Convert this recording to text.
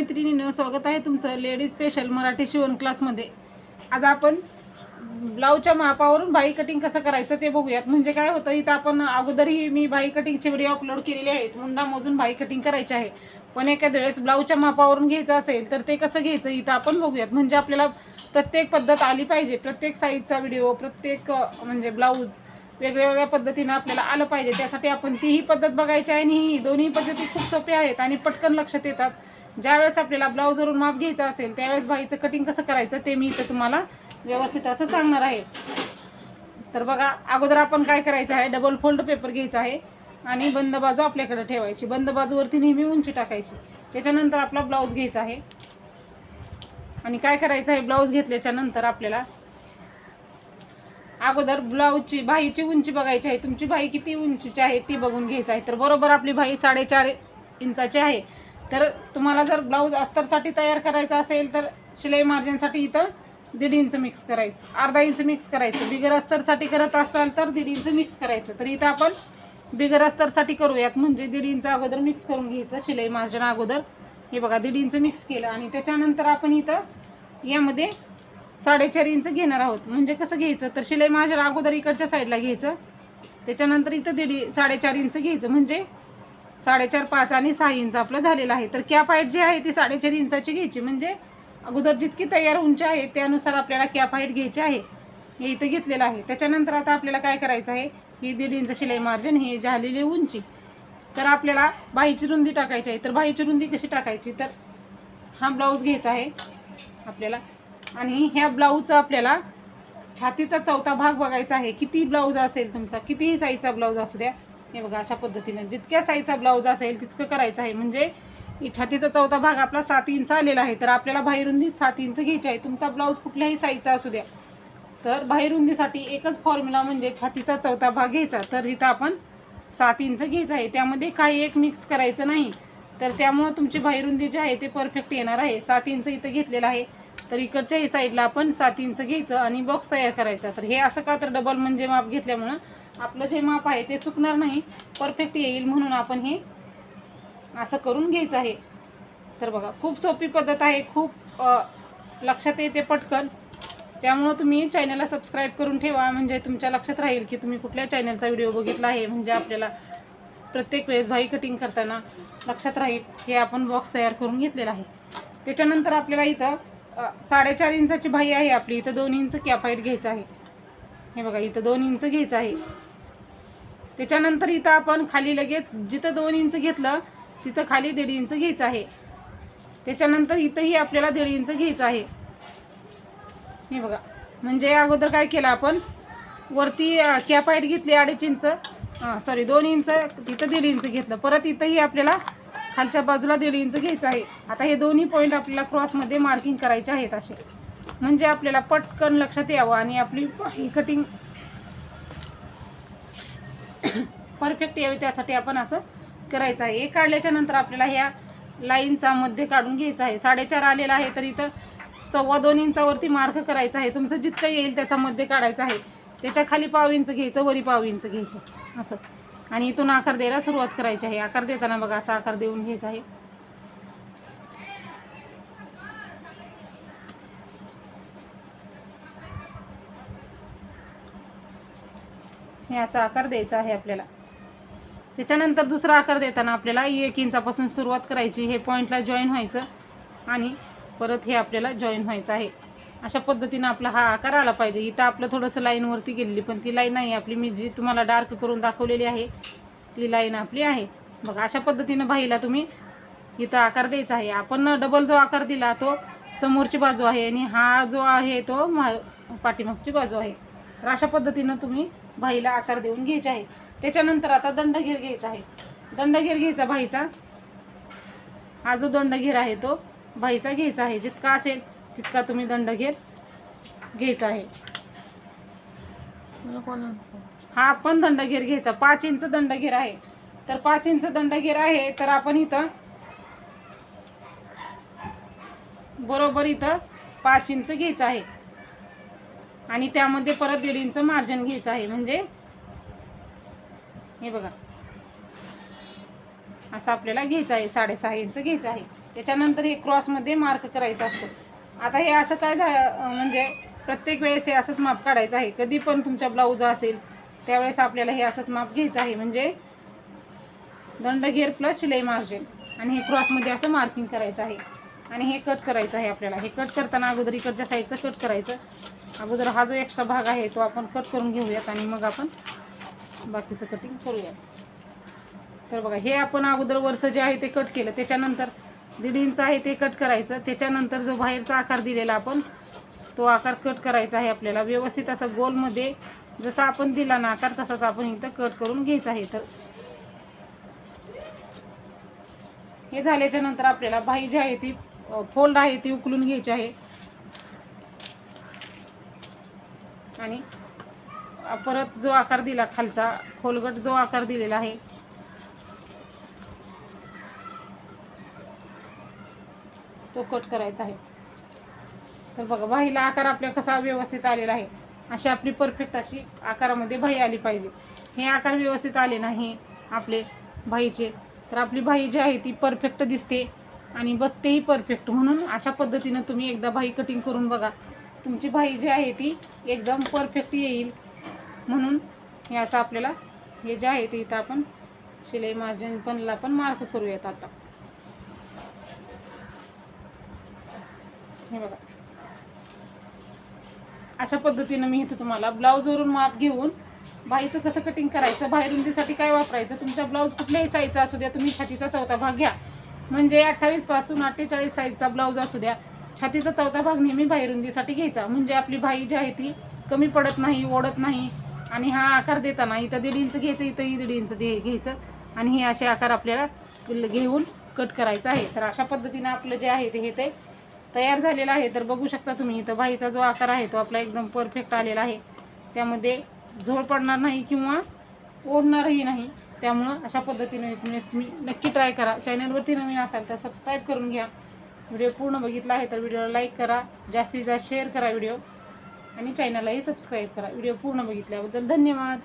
मैत्रिणीनं स्वागत आहे तुमचं लेडीज स्पेशल मराठी शिवण क्लासमध्ये आज आपण ब्लाऊजच्या मापावरून बाई कटिंग कसं करायचं ते बघूयात. म्हणजे काय होतं इथं आपण अगोदरही मी बाई कटिंगचे व्हिडिओ अपलोड केलेले आहेत. मुंडा मोजून बाई कटिंग करायची आहे. पण एखाद्या वेळेस ब्लाऊजच्या मापावरून घ्यायचं असेल तर ते कसं घ्यायचं इथं आपण बघूयात. म्हणजे आपल्याला प्रत्येक पद्धत आली पाहिजे. प्रत्येक साईजचा व्हिडिओ प्रत्येक म्हणजे ब्लाऊज वेगळ्या वेगळ्या पद्धतीनं आपल्याला आलं पाहिजे. त्यासाठी आपण तीही पद्धत बघायची आहे आणि ही दोन्ही पद्धती खूप सोप्या आहेत आणि पटकन लक्षात येतात. ज्यावेळेस आपल्याला ब्लाऊजवरून माप घ्यायचं असेल त्यावेळेस बाईचं कटिंग कसं करायचं ते मी इथं तुम्हाला व्यवस्थित असं सांगणार आहे. तर बघा अगोदर आपण काय करायचं आहे डबल फोल्ड पेपर घ्यायचा आहे आणि बंद बाजू आपल्याकडे ठेवायची. बंद बाजूवरती नेहमी उंची टाकायची. त्याच्यानंतर आपला ब्लाऊज घ्यायचा आहे. आणि काय करायचं आहे ब्लाऊज घेतल्याच्या नंतर आपल्याला अगोदर ब्लाऊजची भाईची उंची बघायची आहे. तुमची भाई किती उंचीची आहे ती बघून घ्यायची आहे. तर बरोबर आपली भाई साडेचार इंचाची आहे. तर तुम्हाला जर ब्लाऊज अस्तरसाठी तयार करायचा असेल तर शिलाई मार्जिनसाठी इथं दीड इंच मिक्स करायचं. अर्धा इंच मिक्स करायचं. बिगर अस्तरसाठी करत असाल तर दीड इंच मिक्स करायचं. तर इथं आपण बिगर अस्तरसाठी करूयात. म्हणजे दीड इंच अगोदर मिक्स करून घ्यायचं. शिलाई मार्जिन अगोदर. हे बघा दीड इंच मिक्स केलं. आणि त्याच्यानंतर आपण इथं यामध्ये साडेचार इंच घेणार आहोत. म्हणजे कसं घ्यायचं? तर शिलाई मार्जिन अगोदर इकडच्या साईडला घ्यायचं. त्याच्यानंतर इथं दीड साडेचार इंच घ्यायचं. म्हणजे साडेचार पाच आणि सहा इंच आपलं झालेलं आहे. तर कॅप हाईट जी आहे ती साडेचार इंचाची घ्यायची. म्हणजे अगोदर जितकी तयार उंची आहे त्यानुसार आपल्याला कॅप हाईट घ्यायची आहे. हे इथं घेतलेलं आहे. त्याच्यानंतर आता आपल्याला काय करायचं आहे? ही दीड इंच शिलाई मार्जिन ही झालेली उंची. तर आपल्याला बाहीची रुंदी टाकायची आहे. तर बाहीची रुंदी कशी टाकायची? तर हा ब्लाऊज घ्यायचा आहे आपल्याला. आणि ह्या ब्लाऊजचा आपल्याला छातीचा चौथा भाग बघायचा आहे. किती ब्लाऊज असेल तुमचा? कितीही साईजचा ब्लाऊज असू द्या. हे बघा अशा पद्धतीनं जितक्या साईजचा ब्लाऊज असेल तितकं करायचं आहे. म्हणजे छातीचा चौथा भाग आपला सात इंच आलेला आहे. तर आपल्याला बाहेरुंदी सात इंच घ्यायची आहे. तुमचा ब्लाऊज कुठल्याही साईजचा असू द्या. तर बाहेरुंदीसाठी एकच फॉर्म्युला म्हणजे छातीचा चौथा भाग घ्यायचा. तर इथं आपण सात इंच घ्यायचं आहे. त्यामध्ये काही एक मिक्स करायचं नाही. तर त्यामुळं तुमची बाहेरुंदी जी आहे ते परफेक्ट येणार आहे. सात इंच इथं घेतलेलं आहे. तर इकडच्याही साईडला आपण सात इंच घ्यायचं आणि बॉक्स तयार करायचा. तर हे असं का तर डबल म्हणजे माप घेतल्यामुळं आपलं जे माप आहे ते चुकणार नाही. परफेक्ट येईल म्हणून आपण हे असं करून घ्यायचं आहे. तर बघा खूप सोपी पद्धत आहे खूप लक्षात येते पटकन. त्यामुळं तुम्ही चॅनलला सबस्क्राईब करून ठेवा. म्हणजे तुमच्या लक्षात राहील की तुम्ही कुठल्या चॅनलचा व्हिडिओ बघितला आहे. म्हणजे आपल्याला प्रत्येक वेळेस भाई कटिंग करताना लक्षात राहील. हे आपण बॉक्स तयार करून घेतलेला आहे. त्याच्यानंतर आपल्याला इथं साडेचार इंचाची भाई आहे आपली. इथं दोन इंच कॅपाईट घ्यायचं आहे. हे बघा इथं दोन इंच घ्यायचं आहे. त्याच्यानंतर इथं आपण खाली लगेच जिथं दोन इंच घेतलं तिथं खाली दीड इंच घ्यायचं आहे. त्याच्यानंतर इथंही आपल्याला दीड इंच घ्यायचं आहे. हे बघा म्हणजे अगोदर काय केलं आपण? वरती कॅपाईट घेतली अडीच इंच. सॉरी दोन इंच तिथं दीड इंच घेतलं. परत इथंही आपल्याला खालच्या बाजूला दीड इंच घ्यायचं आहे. आता हे दोन्ही पॉईंट आपल्याला क्रॉसमध्ये मार्किंग करायचे आहेत असे. म्हणजे आपल्याला पटकन लक्षात यावं आणि आपली ही कटिंग परफेक्ट यावी त्यासाठी आपण असं करायचं आहे. हे काढल्याच्या नंतर आपल्याला ह्या लाईनचा मध्ये काढून घ्यायचा आहे. साडेचार आलेला आहे तर इथं सव्वा दोन इंचावरती मार्क करायचा आहे. तुमचं जितकं येईल त्याचा मध्ये काढायचं आहे. त्याच्याखाली पाव इंच घ्यायचं वरी पाव इंच घ्यायचं. असं. आणि इथून आकार द्यायला सुरुवात करायची आहे. आकार देताना बघा असा आकार देऊन घ्यायचा आहे. हे असा आकार द्यायचा आहे आपल्याला. त्याच्यानंतर दुसरा आकार देताना आपल्याला एक इंचापासून सुरुवात करायची. हे पॉईंटला जॉईन व्हायचं आणि परत हे आपल्याला जॉईन व्हायचं आहे. अशा पद्धतीनं आपला हा आकार आला पाहिजे. इथं आपलं थोडंसं लाईनवरती गेलेली पण ती लाईन नाही. आपली मी जी तुम्हाला डार्क करून दाखवलेली आहे ती लाईन आपली आहे. बघा अशा पद्धतीनं बाहीला तुम्ही इथं आकार द्यायचा आहे. आपण डबल जो आकार दिला तो समोरची बाजू आहे आणि हा जो आहे तो मा पाठीमागची बाजू आहे. तर अशा पद्धतीनं तुम्ही बाहीला आकार देऊन घ्यायचा आहे. त्याच्यानंतर आता दंडघेर घ्यायचा आहे. दंडघेर घ्यायचा बाईचा. हा जो दंडघेर आहे तो बाईचा घ्यायचा आहे. जितका असेल तितका तुम्ही दंडघेर घ्यायचा आहे. हा आपण दंडघेर घ्यायचा. पाच इंच दंडघेर आहे. तर पाच इंच दंडघेर आहे तर आपण इथं बरोबर इथं पाच इंच घ्यायचं आहे. आणि त्यामध्ये परत दीड इंच मार्जिन घ्यायचं आहे. म्हणजे हे बघा. असं आपल्याला घ्यायचं आहे. साडेसहा इंच घ्यायचं आहे. त्याच्यानंतर हे क्रॉसमध्ये मार्क करायचं असतं. आता हे असं काय झालं म्हणजे प्रत्येक वेळेस हे असंच माप काढायचं आहे. कधी पण तुमच्या ब्लाऊज असेल त्यावेळेस आपल्याला हे असंच माप घ्यायचं आहे. म्हणजे दंडघेर प्लस शिलाई मार्जिन आणि हे क्रॉसमध्ये असं मार्किंग करायचं आहे. आणि हे कट करायचं आहे आपल्याला. हे कट करताना अगोदर इकडच्या साईडचं कट करायचं. अगोदर हा जो एक्स्ट्रा भाग आहे तो आपण कट करून घेऊयात आणि मग आपण बाकीचं कटिंग करूयात. तर बघा हे आपण अगोदर वरचं जे आहे ते कट केलं. त्याच्यानंतर दीड इंच आहे ते कट करायचं. त्याच्यानंतर जो बाहेरचा आकार दिलेला आपण तो आकार कट करायचा आहे आपल्याला. व्यवस्थित असं गोलमध्ये जसा आपण दिला ना आकार तसाच आपण इथं कट करून घ्यायचा आहे. तर हे झाल्याच्यानंतर आपल्याला बाही जी आहे ती फोल्ड आहे ती उकलून घ्यायची आहे. आणि परत जो आकार दिला खालचा खोलगट जो आकार दिलेला आहे तो कट करायचा आहे. तर बघा बाहीला आकार आपल्या कसा व्यवस्थित आलेला आहे. अशी आपली परफेक्ट अशी आकारामध्ये बाही आली पाहिजे. हे आकार व्यवस्थित आले नाही आपले भाईचे तर आपली भाई जी आहे ती परफेक्ट दिसते आणि बसतेही परफेक्ट म्हणून अशा पद्धतीनं तुम्ही एकदा भाई कटिंग करून बघा. तुमची भाई जी आहे ती एकदम परफेक्ट येईल. म्हणून हे असं आपल्याला हे जे आहे ते इथं आपण शिलाई मार्जिन पणला पण मार्क करूयात आता. हे बघा. अशा पद्धतीनं मी इथं तुम्हाला ब्लाऊजवरून माप घेऊन बाईचं कसं कटिंग करायचं बाहेरुंदीसाठी काय वापरायचं तुमचा ब्लाऊज कुठल्याही साईजचा असू द्या तुम्ही छातीचा चौथा भाग घ्या. म्हणजे अठ्ठावीसपासून अठ्ठेचाळीस साईजचा ब्लाऊज असू द्या छातीचा चौथा भाग नेहमी बाहेरुंदीसाठी घ्यायचा. म्हणजे आपली बाई जी आहे ती कमी पडत नाही ओढत नाही आणि हा आकार देताना इथं दीड इंच घ्यायचं इथंही दीड इंच दे घ्यायचं आणि हे असे आकार आपल्याला घेऊन कट करायचं आहे. तर अशा पद्धतीनं आपलं जे आहे ते हे ते तयार झालेला आहे. तर बघू शकता तुम्ही इथं बाईचा जो आकार आहे तो आपला एकदम परफेक्ट आलेला आहे. त्यामध्ये झोळ पडणार नाही किंवा ओढणारही नाही. त्यामुळं अशा पद्धतीने तुम्ही तुम्ही नक्की ट्राय करा. चॅनलवरती नवीन असाल तर सबस्क्राईब करून घ्या. व्हिडिओ पूर्ण बघितला आहे तर व्हिडिओला लाईक करा. जास्तीत जास्त शेअर करा व्हिडिओ आणि चॅनललाही सबस्क्राईब करा. व्हिडिओ पूर्ण बघितल्याबद्दल धन्यवाद.